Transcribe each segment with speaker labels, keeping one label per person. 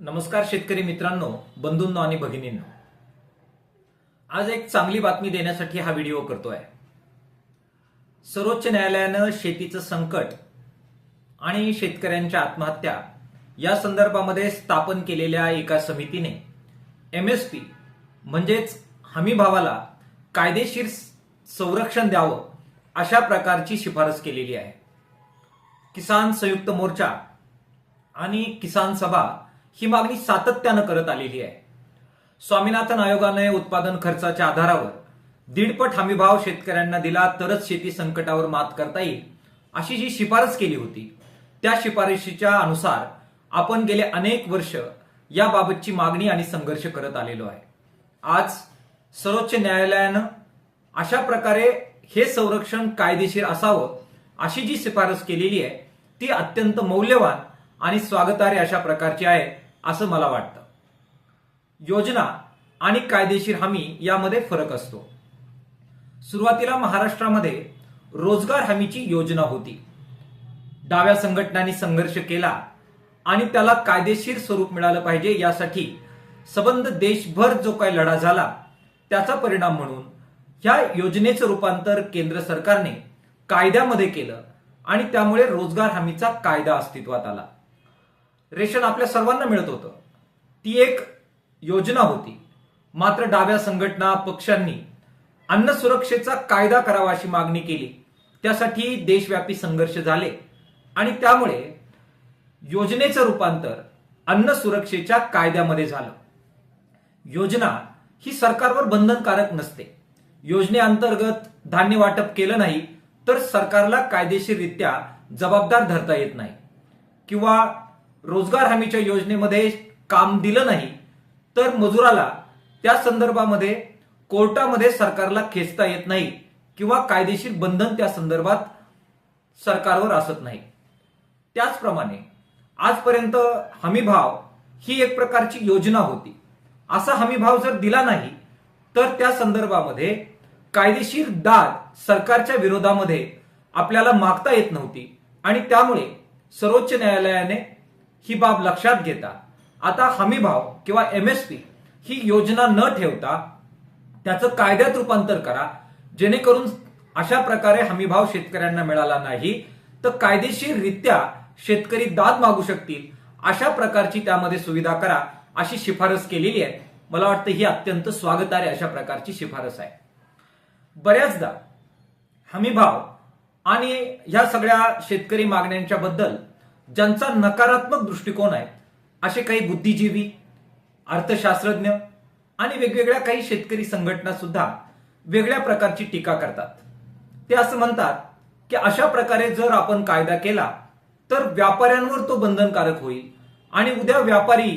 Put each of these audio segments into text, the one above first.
Speaker 1: नमस्कार शेतकरी मित्रांनो बंधूंनो आणि भगिनींनो. आज एक चांगली बातमी देण्यासाठी हा व्हिडिओ करतोय. सर्वोच्च न्यायालयानं शेतीचं संकट आणि शेतकऱ्यांच्या आत्महत्या या संदर्भामध्ये स्थापन केलेल्या एका समितीने एमएसपी म्हणजेच हमी भावाला कायदेशीर संरक्षण द्यावं अशा प्रकारची शिफारस केलेली आहे. किसान संयुक्त मोर्चा आणि किसान सभा ही मागणी सातत्यानं करत आलेली आहे. स्वामीनाथन आयोगाने उत्पादन खर्चाच्या आधारावर दीडपट हमीभाव शेतकऱ्यांना दिला तरच शेती संकटावर मात करता येईल अशी जी शिफारस केली होती त्या शिफारशीच्या अनुसार आपण गेले अनेक वर्ष याबाबतची मागणी आणि संघर्ष करत आलेलो आहे. आज सर्वोच्च न्यायालयानं अशा प्रकारे हे संरक्षण कायदेशीर असावं अशी जी शिफारस केलेली आहे ती अत्यंत मौल्यवान आणि स्वागतार्ह अशा प्रकारची आहे असं मला वाटतं. योजना आणि कायदेशीर हमी यामध्ये फरक असतो. सुरुवातीला महाराष्ट्रामध्ये रोजगार हमीची योजना होती. डाव्या संघटनांनी संघर्ष केला आणि त्याला कायदेशीर स्वरूप मिळालं पाहिजे यासाठी सबंध देशभर जो काही लढा झाला त्याचा परिणाम म्हणून ह्या योजनेचं रूपांतर केंद्र सरकारने कायद्यामध्ये केलं आणि त्यामुळे रोजगार हमीचा कायदा अस्तित्वात आला. रेशन आपल्या सर्वांना मिळत होतं. ती एक योजना होती. मात्र डाव्या संघटना पक्षांनी अन्न सुरक्षेचा कायदा करावा अशी मागणी केली. त्यासाठी देशव्यापी संघर्ष झाले. आणि त्यामुळे योजनेचं रूपांतर अन्न सुरक्षेच्या कायद्यामध्ये झालं. योजना ही सरकारवर बंधनकारक नसते. योजनेअंतर्गत धान्य वाटप केलं नाही तर सरकारला कायदेशीररित्या जबाबदार धरता येत नाही. किंवा रोजगार हमीच्या योजनेमध्ये काम दिलं नाही तर मजुराला त्या संदर्भामध्ये कोर्टामध्ये सरकारला खेचता येत नाही किंवा कायदेशीर बंधन त्या संदर्भात सरकारवर असत नाही. त्याचप्रमाणे आजपर्यंत हमीभाव ही एक प्रकारची योजना होती. असा हमीभाव जर दिला नाही तर त्या संदर्भामध्ये कायदेशीर दाद सरकारच्या विरोधामध्ये आपल्याला मागता येत नव्हती आणि त्यामुळे सर्वोच्च न्यायालयाने ही बाब लक्षात घेता आता हमीभाव किंवा एमएसपी ही योजना न ठेवता त्याचं कायद्यात रूपांतर करा. जेणेकरून अशा प्रकारे हमीभाव शेतकऱ्यांना मिळाला नाही तर कायदेशीररित्या शेतकरी दाद मागू शकतील. अशा प्रकारची त्यामध्ये सुविधा करा अशी शिफारस केलेली आहे. मला वाटतं ही अत्यंत स्वागतार्ह अशा प्रकारची शिफारस आहे. बऱ्याचदा हमीभाव आणि ह्या सगळ्या शेतकरी मागण्यांच्या बद्दल ज्यांचा नकारात्मक दृष्टिकोन आहे असे काही बुद्धिजीवी अर्थशास्त्रज्ञ आणि वेगवेगळ्या काही शेतकरी संघटना सुद्धा वेगळ्या प्रकारची टीका करतात. ते असं म्हणतात की अशा प्रकारे जर आपण कायदा केला तर व्यापाऱ्यांवर तो बंधनकारक होईल. आणि उद्या व्यापारी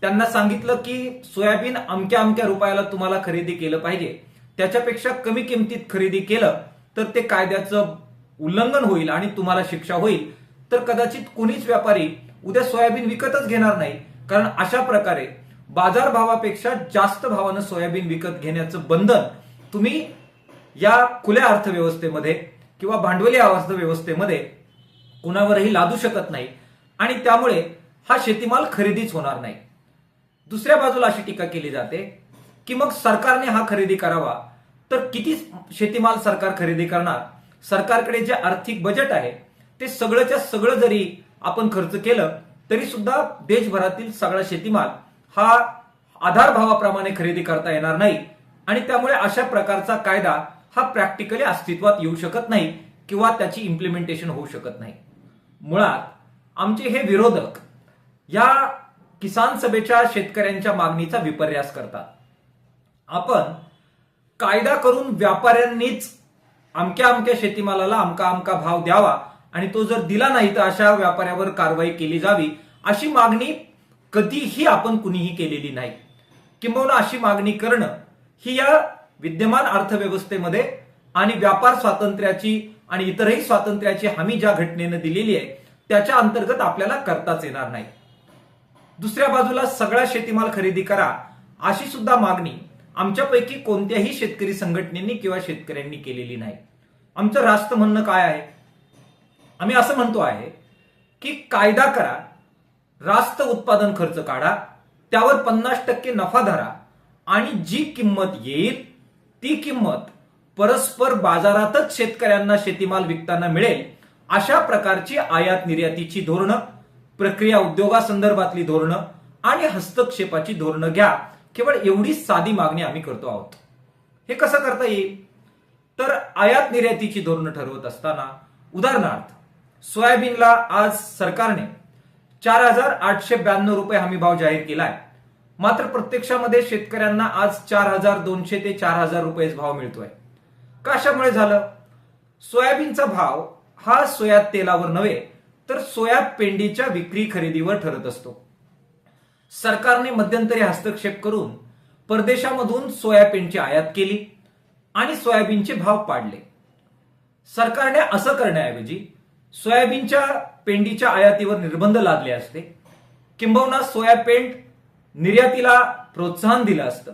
Speaker 1: त्यांना सांगितलं की सोयाबीन अमक्या अमक्या रुपयाला तुम्हाला खरेदी केलं पाहिजे त्याच्यापेक्षा कमी किमतीत खरेदी केलं तर ते कायद्याचं उल्लंघन होईल आणि तुम्हाला शिक्षा होईल. तर कदाचित कोणीच व्यापारी उद्या सोयाबीन विकतच घेणार नाही. कारण अशा प्रकारे बाजारभावापेक्षा जास्त भावानं सोयाबीन विकत घेण्याचं बंधन तुम्ही या खुल्या अर्थव्यवस्थेमध्ये किंवा भांडवली अर्थव्यवस्थेमध्ये कुणावरही लादू शकत नाही आणि त्यामुळे हा शेतीमाल खरेदीच होणार नाही. दुसऱ्या बाजूला अशी टीका केली जाते की मग सरकारने हा खरेदी करावा. तर किती शेतीमाल सरकार खरेदी करणार? सरकारकडे जे आर्थिक बजेट आहे ते सगळंच्या सगळं जरी आपण खर्च केलं तरी सुद्धा देशभरातील सगळा शेतीमाल हा आधार भावाप्रमाणे खरेदी करता येणार नाही. आणि त्यामुळे अशा प्रकारचा कायदा हा प्रॅक्टिकली अस्तित्वात येऊ शकत नाही किंवा त्याची इम्प्लिमेंटेशन होऊ शकत नाही. मुळात आमचे हे विरोधक या किसान सभेच्या शेतकऱ्यांच्या मागणीचा विपर्यास करतात. आपण कायदा करून व्यापाऱ्यांनीच अमक्या अमक्या शेतीमालाला अमका अमका भाव द्यावा आणि तो जर दिला नाही तर अशा व्यापाऱ्यावर कारवाई केली जावी अशी मागणी कधीही आपण कुणीही केलेली नाही. किंबहुना अशी मागणी करणं ही या विद्यमान अर्थव्यवस्थेमध्ये आणि व्यापार स्वातंत्र्याची आणि इतरही स्वातंत्र्याची हमी ज्या घटनेनं दिलेली आहे त्याच्या अंतर्गत आपल्याला करताच येणार नाही. दुसऱ्या बाजूला सगळा शेतीमाल खरेदी करा अशी सुद्धा मागणी आमच्यापैकी कोणत्याही शेतकरी संघटनेनी किंवा शेतकऱ्यांनी केलेली नाही. आमचं रास्त म्हणणं काय आहे? आम्ही असं म्हणतो आहे की कायदा करा रास्त उत्पादन खर्च काढा त्यावर पन्नास टक्के नफा धरा आणि जी किंमत येईल ती किंमत परस्पर बाजारातच शेतकऱ्यांना शेतीमाल विकताना मिळेल अशा प्रकारची आयात निर्यातीची धोरणं प्रक्रिया उद्योगासंदर्भातली धोरणं आणि हस्तक्षेपाची धोरणं घ्या. केवळ एवढी साधी मागणी आम्ही करतो आहोत. हे कसं करता येईल? तर आयात निर्यातीची धोरणं ठरवत असताना उदाहरणार्थ सोयाबीनला आज सरकारने चार हजार आठशे ब्याण्णव रुपये हमी भाव जाहीर केलाय. मात्र प्रत्यक्षामध्ये शेतकऱ्यांना आज चार हजार दोनशे ते चार हजार रुपयेच भाव मिळतोय. कशामुळे झालं? सोयाबीनचा भाव हा सोया तेलावर नव्हे तर सोया पेंडीच्या विक्री खरेदीवर ठरत असतो. सरकारने मध्यंतरी हस्तक्षेप करून परदेशामधून सोयाबीनची आयात केली आणि सोयाबीनचे भाव पाडले. सरकारने असं करण्याऐवजी सोयाबीनच्या पेंडीच्या आयातीवर निर्बंध लादले असते. किंबहुना सोया पेंट निर्यातीला प्रोत्साहन दिलं असतं.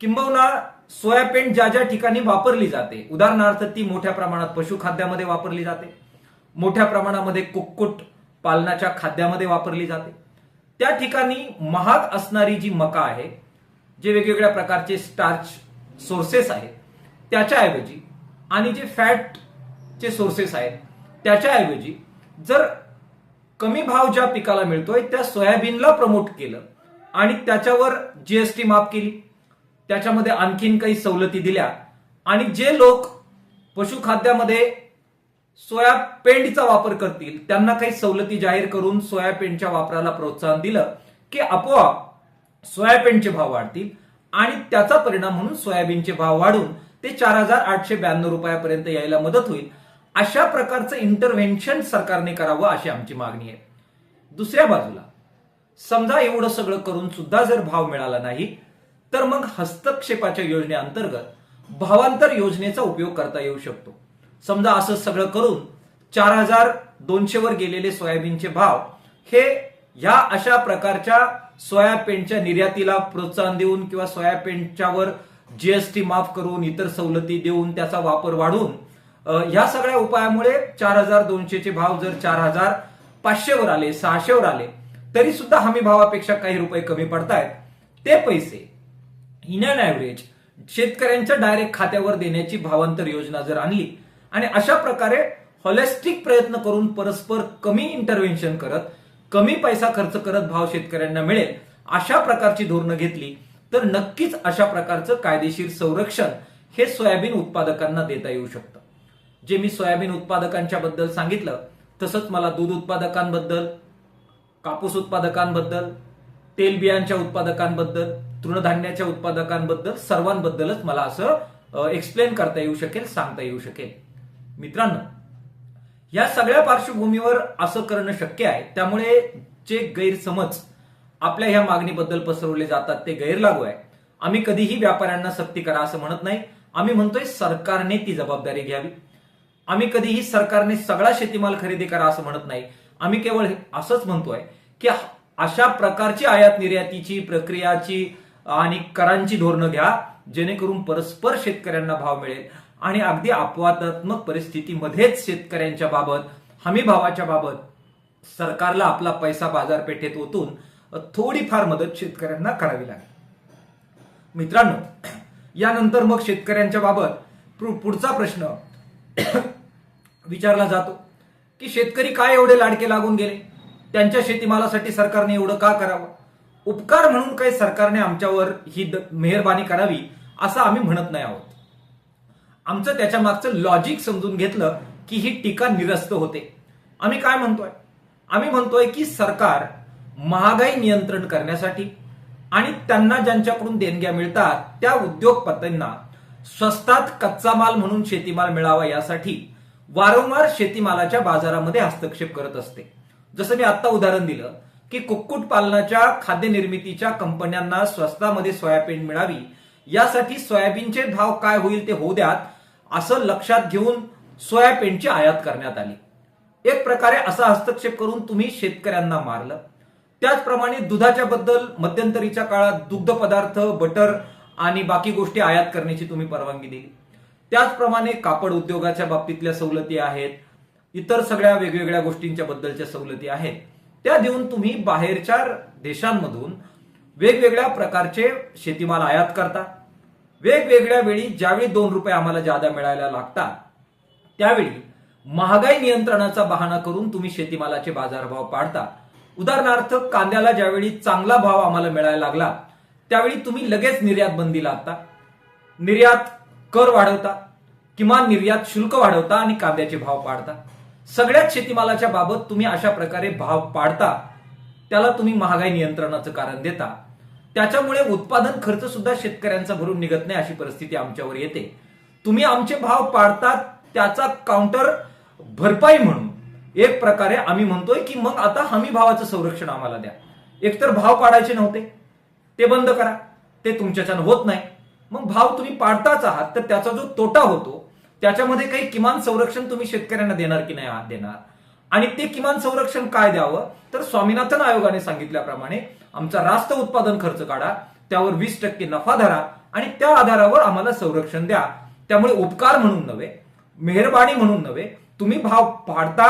Speaker 1: किंबहुना सोया पेंट ज्या ज्या ठिकाणी वापरली जाते उदाहरणार्थ ती मोठ्या प्रमाणात पशुखाद्यामध्ये वापरली जाते मोठ्या प्रमाणामध्ये कुक्कुट पालनाच्या खाद्यामध्ये वापरली जाते. त्या ठिकाणी महाग असणारी जी मका आहे जे वेगवेगळ्या प्रकारचे स्टार्च सोर्सेस आहेत त्याच्याऐवजी आणि जे फॅटचे सोर्सेस आहेत त्याच्याऐवजी जर कमी भाव ज्या पिकाला मिळतोय त्या सोयाबीनला प्रमोट केलं आणि त्याच्यावर जीएसटी माफ केली त्याच्यामध्ये आणखीन काही सवलती दिल्या आणि जे लोक पशुखाद्यामध्ये सोयापेंडचा वापर करतील त्यांना काही सवलती जाहीर करून सोयाबीनच्या वापराला प्रोत्साहन दिलं की आपोआप सोयाबीनचे भाव वाढतील आणि त्याचा परिणाम म्हणून सोयाबीनचे भाव वाढून ते चार हजार आठशे ब्याण्णव रुपयापर्यंत यायला मदत होईल. अशा प्रकारचं इंटरव्हेन्शन सरकारने करावं अशी आमची मागणी आहे. दुसऱ्या बाजूला समजा एवढं सगळं करून सुद्धा जर भाव मिळाला नाही तर मग हस्तक्षेपाच्या योजनेअंतर्गत भावांतर योजनेचा उपयोग करता येऊ शकतो. समजा असं सगळं करून चार हजार दोनशे वर गेलेले सोयाबीनचे भाव हे या अशा प्रकारच्या सोयाबीनच्या निर्यातीला प्रोत्साहन देऊन किंवा सोयाबीनच्यावर जीएसटी माफ करून इतर सवलती देऊन त्याचा वापर वाढवून ह्या या सगळ्या उपायामुळे चार हजार दोनशेचे भाव जर चार हजार पाचशेवर आले सहाशेवर आले तरी सुद्धा हमी भावापेक्षा काही रुपये कमी पडतायत. ते पैसे इन अँड ऍव्हरेज शेतकऱ्यांच्या डायरेक्ट खात्यावर देण्याची भावांतर योजना जर आणली आणि अशा प्रकारे हॉलिस्टिक प्रयत्न करून परस्पर कमी इंटरव्हेन्शन करत कमी पैसा खर्च करत भाव शेतकऱ्यांना मिळेल अशा प्रकारची धोरणं घेतली तर नक्कीच अशा प्रकारचं कायदेशीर संरक्षण हे सोयाबीन उत्पादकांना देता येऊ शकतं. जे मी सोयाबीन उत्पादकांच्या बद्दल सांगितलं तसंच मला दूध उत्पादकांबद्दल कापूस उत्पादकांबद्दल तेलबियांच्या उत्पादकांबद्दल तृणधान्याच्या उत्पादकांबद्दल सर्वांबद्दलच मला असं एक्सप्लेन करता येऊ शकेल सांगता येऊ शकेल. मित्रांनो या सगळ्या पार्श्वभूमीवर असं करणं शक्य आहे. त्यामुळे जे गैरसमज आपल्या ह्या मागणीबद्दल पसरवले जातात ते गैरलागू आहे. आम्ही कधीही व्यापाऱ्यांना सक्ती करा असं म्हणत नाही. आम्ही म्हणतोय सरकारने ती जबाबदारी घ्यावी. आम्ही कधीही सरकारने सगळा शेतीमाल खरेदी करा असं म्हणत नाही. आम्ही केवळ असंच म्हणतोय की अशा प्रकारची आयात निर्यातीची प्रक्रियाची आणि करांची धोरणं घ्या जेणेकरून परस्पर शेतकऱ्यांना भाव मिळेल आणि अगदी अपवादात्मक परिस्थितीमध्येच शेतकऱ्यांच्या बाबत हमी भावाच्या बाबत सरकारला आपला पैसा बाजारपेठेत ओतून थोडीफार मदत शेतकऱ्यांना करावी लागेल. मित्रांनो यानंतर मग शेतकऱ्यांच्या बाबत पु- पुढचा प्रश्न. विचारला जातो की शेतकरी काय एवढे लाडके लागून गेले? त्यांच्या शेतीमालासाठी सरकारने एवढं का करावं? उपकार म्हणून काही सरकारने आमच्यावर ही द- मेहरबानी करावी असं आम्ही म्हणत नाही आहोत. आमचं त्याच्या मागचं लॉजिक समजून घेतलं की ही टीका निरस्त होते. आम्ही काय म्हणतोय? आम्ही म्हणतोय की सरकार महागाई नियंत्रण करण्यासाठी आणि त्यांना ज्यांच्याकडून देणग्या मिळतात त्या उद्योगपतींना स्वस्तात कच्चा माल म्हणून शेतीमाल मिळावा यासाठी वारंवार शेतीमालाच्या बाजारामध्ये हस्तक्षेप करत असते. जसं मी आता उदाहरण दिलं की कुक्कुटपालनाच्या खाद्य निर्मितीच्या कंपन्यांना स्वस्तामध्ये सोयाबीन मिळावी यासाठी सोयाबीनचे भाव काय होईल ते होऊ द्यात असं लक्षात घेऊन सोयाबीनची आयात करण्यात आली. एक प्रकारे असा हस्तक्षेप करून तुम्ही शेतकऱ्यांना मारलं. त्याचप्रमाणे दुधाच्या बद्दल मध्यंतरीच्या काळात दुग्ध पदार्थ बटर आणि बाकी गोष्टी आयात करण्याची तुम्ही परवानगी दिली. त्याचप्रमाणे कापड उद्योगाच्या बाबतीतल्या सवलती आहेत इतर सगळ्या वेगवेगळ्या गोष्टींच्या बद्दलच्या सवलती आहेत. त्या देऊन तुम्ही बाहेरच्या देशांमधून वेगवेगळ्या प्रकारचे शेतीमाल आयात करता. वेगवेगळ्या वेळी ज्यावेळी दोन रुपये आम्हाला जादा मिळायला लागतात त्यावेळी महागाई नियंत्रणाचा बहाणा करून तुम्ही शेतीमालाचे बाजारभाव पाडता. उदाहरणार्थ कांद्याला ज्यावेळी चांगला भाव आम्हाला मिळायला लागला त्यावेळी तुम्ही लगेच निर्यात बंदी लागता निर्यात कर वाढवता किमान निर्यात शुल्क वाढवता आणि कांद्याचे भाव पाडता. सगळ्याच शेतीमालाच्या बाबत तुम्ही अशा प्रकारे भाव पाडता त्याला तुम्ही महागाई नियंत्रणाचं कारण देता. त्याच्यामुळे उत्पादन खर्च सुद्धा शेतकऱ्यांचा भरून निघत नाही अशी परिस्थिती आमच्यावर येते. तुम्ही आमचे भाव पाडतात त्याचा काउंटर भरपाई म्हणून. एक प्रकारे आम्ही म्हणतोय की मग आता हमी भावाचं संरक्षण आम्हाला द्या. एकतर भाव पाडायचे नव्हते. ते बंद करा. ते तुमच्याच्यानं होत नाही. मग भाव तुम्ही पाडताच आहात तर त्याचा जो तोटा होतो त्याच्यामध्ये काही किमान संरक्षण तुम्ही शेतकऱ्यांना देणार की नाही आहात देणार. आणि ते किमान संरक्षण काय द्यावं? तर स्वामीनाथन आयोगाने सांगितल्याप्रमाणे आमचा रास्त उत्पादन खर्च काढा त्यावर वीस टक्के नफा धरा आणि त्या आधारावर आम्हाला संरक्षण द्या. त्यामुळे उपकार म्हणून नव्हे मेहरबानी म्हणून नव्हे तुम्ही भाव पाडता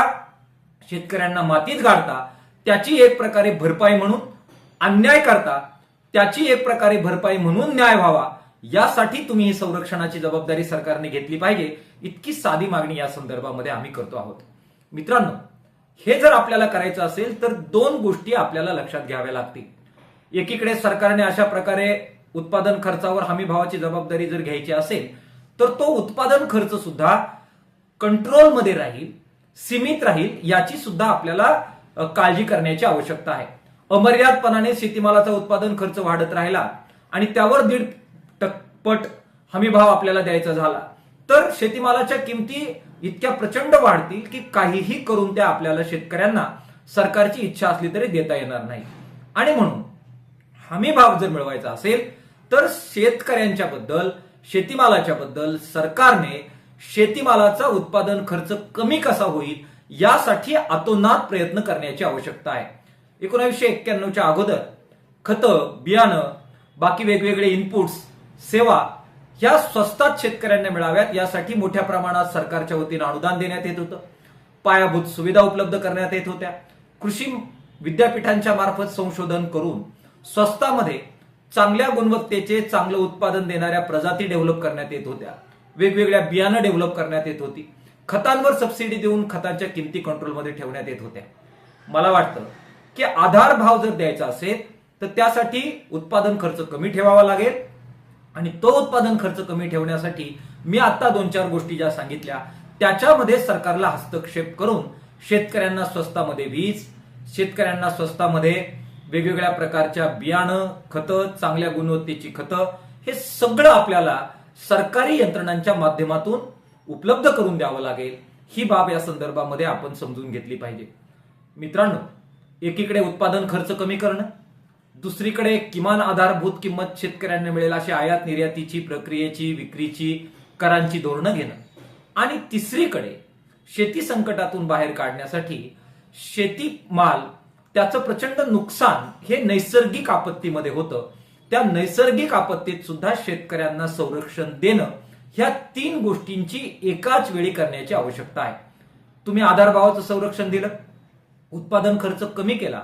Speaker 1: शेतकऱ्यांना मातीत गाडता त्याची एक प्रकारे भरपाई म्हणून अन्याय करता त्याची एक प्रकारे भरपाई म्हणून न्याय व्हावा. यासाठी तुम्ही ही संरक्षणाची जबाबदारी सरकारने घेतली पाहिजे. इतकी साधी मागणी या संदर्भामध्ये आम्ही करतो आहोत. मित्रांनो हे जर आपल्याला करायचं असेल तर दोन गोष्टी आपल्याला लक्षात घ्याव्या लागतील. एकीकडे सरकारने अशा प्रकारे उत्पादन खर्चावर हमी भावाची जबाबदारी जर घ्यायची असेल तर तो उत्पादन खर्च सुद्धा कंट्रोलमध्ये राहील सीमित राहील याची सुद्धा आपल्याला काळजी करण्याची आवश्यकता आहे. अमर्यादपणाने शेतीमालाचा उत्पादन खर्च वाढत राहिला आणि त्यावर दीड टक- हमीभाव आपल्याला द्यायचा झाला. तर शेतीमालाच्या किमती इतक्या प्रचंड वाढतील की काहीही करून त्या आपल्याला शेतकऱ्यांना सरकारची इच्छा असली तरी देता येणार नाही. आणि म्हणून हमी भाव जर मिळवायचा असेल तर शेतकऱ्यांच्या बद्दल शेतीमालाच्या बद्दल सरकारने शेतीमालाचा उत्पादन खर्च कमी कसा होईल यासाठी अतोनात प्रयत्न करण्याची आवश्यकता आहे. एकोणीसशे एक्क्याण्णवच्या अगोदर खतं बियाणं बाकी वेगवेगळे इनपुट्स सेवा ह्या स्वस्तात शेतकऱ्यांना मिळाव्यात यासाठी मोठ्या प्रमाणात सरकारच्या वतीनं अनुदान देण्यात येत होतं. पायाभूत सुविधा उपलब्ध करण्यात येत होत्या. कृषी विद्यापीठांच्या मार्फत संशोधन करून स्वस्तामध्ये चांगल्या गुणवत्तेचे चांगलं उत्पादन देणाऱ्या प्रजाती डेव्हलप करण्यात येत होत्या. वेगवेगळ्या बियाणं डेव्हलप करण्यात येत होती. खतांवर सबसिडी देऊन खतांच्या किमती कंट्रोलमध्ये ठेवण्यात येत होत्या. मला वाटतं की आधार भाव जर द्यायचा असेल तर त्यासाठी उत्पादन खर्च कमी ठेवावा लागेल. आणि तो उत्पादन खर्च कमी ठेवण्यासाठी मी आता दोन चार गोष्टी ज्या सांगितल्या त्याच्यामध्ये सरकारला हस्तक्षेप करून शेतकऱ्यांना स्वस्तामध्ये वीज शेतकऱ्यांना स्वस्तामध्ये वेगवेगळ्या प्रकारच्या बियाणं खतं चांगल्या गुणवत्तेची खतं हे सगळं आपल्याला सरकारी यंत्रणांच्या माध्यमातून उपलब्ध करून द्यावं लागेल. ही बाब या संदर्भामध्ये आपण समजून घेतली पाहिजे. मित्रांनो एकीकडे उत्पादन खर्च कमी करणं दुसरीकडे किमान आधारभूत किंमत शेतकऱ्यांना मिळेल अशी आयात निर्यातीची प्रक्रियेची विक्रीची करांची धोरणं घेणं. आणि तिसरीकडे शेती संकटातून बाहेर काढण्यासाठी शेती माल त्याचं प्रचंड नुकसान हे नैसर्गिक आपत्तीमध्ये होतं. त्या नैसर्गिक आपत्तीत सुद्धा शेतकऱ्यांना संरक्षण देणं ह्या तीन गोष्टींची एकाच वेळी करण्याची आवश्यकता आहे. तुम्ही आधारभावाचं संरक्षण दिलं उत्पादन खर्च कमी केला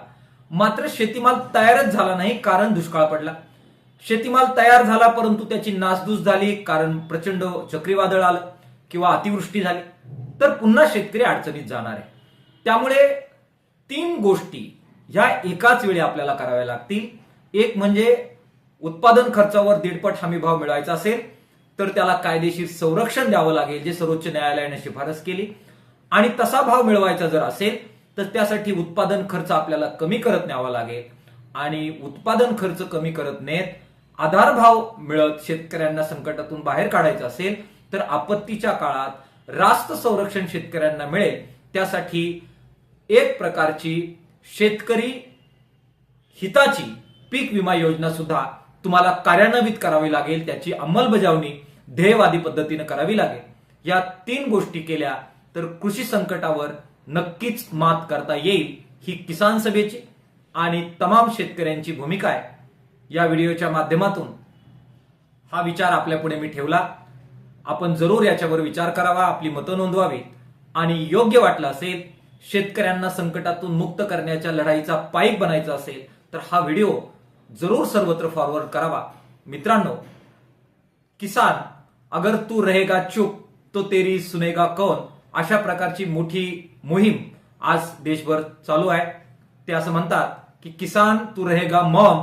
Speaker 1: मात्र शेतीमाल तयारच झाला नाही कारण दुष्काळ पडला. शेतीमाल तयार झाला परंतु त्याची नासधूस झाली कारण प्रचंड चक्रीवादळ आलं किंवा अतिवृष्टी झाली. तर पुन्हा शेतकरी अडचणीत जाणार आहे. त्यामुळे तीन गोष्टी ह्या एकाच वेळी आपल्याला कराव्या लागतील. एक म्हणजे उत्पादन खर्चावर दीडपट हमी भाव मिळवायचा असेल तर त्याला कायदेशीर संरक्षण द्यावं लागेल जे सर्वोच्च न्यायालयाने शिफारस केली. आणि तसा भाव मिळवायचा जर असेल तर त्यासाठी उत्पादन खर्च आपल्याला कमी करत न्यावा लागेल. आणि उत्पादन खर्च कमी करत नेत आधारभाव मिळत शेतकऱ्यांना संकटातून बाहेर काढायचं असेल तर आपत्तीच्या काळात रास्त संरक्षण शेतकऱ्यांना मिळेल. त्यासाठी एक प्रकारची शेतकरी हिताची पीक विमा योजना सुद्धा तुम्हाला कार्यान्वित करावी लागेल. त्याची अंमलबजावणी ध्येयवादी पद्धतीने करावी लागेल. या तीन गोष्टी केल्या तर कृषी संकटावर नक्कीच मात करता येईल ही किसान सभेची आणि तमाम शेतकऱ्यांची भूमिका आहे. या व्हिडिओच्या माध्यमातून हा विचार आपल्या पुढे मी ठेवला. आपण जरूर याच्यावर विचार करावा आपली मतं नोंदवावी आणि योग्य वाटलं असेल शेतकऱ्यांना संकटातून मुक्त करण्याच्या लढाईचा पाईक बनायचा असेल तर हा व्हिडिओ जरूर सर्वत्र फॉरवर्ड करावा. मित्रांनो किसान अगर तू रहेगा चुप तो तेरी सुनेगा कौन? अशा प्रकारची मोठी मोहीम आज देशभर चालू आहे. ते असं म्हणतात की किसान तू रहेगा मौन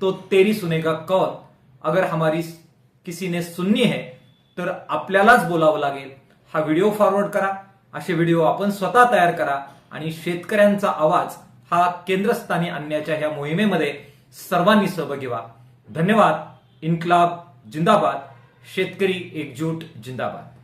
Speaker 1: तो तेरी सुनेगा कौन. अगर हमारी किसी ने सुननी है तर आपल्यालाच बोलावं लागेल. हा व्हिडिओ फॉरवर्ड करा. असे व्हिडिओ आपण स्वतः तयार करा आणि शेतकऱ्यांचा आवाज हा केंद्रस्थानी आणण्याच्या ह्या मोहिमेमध्ये सर्वांनी सहभागी व्हा. धन्यवाद. इन्कलाब जिंदाबाद. शेतकरी एकजूट जिंदाबाद.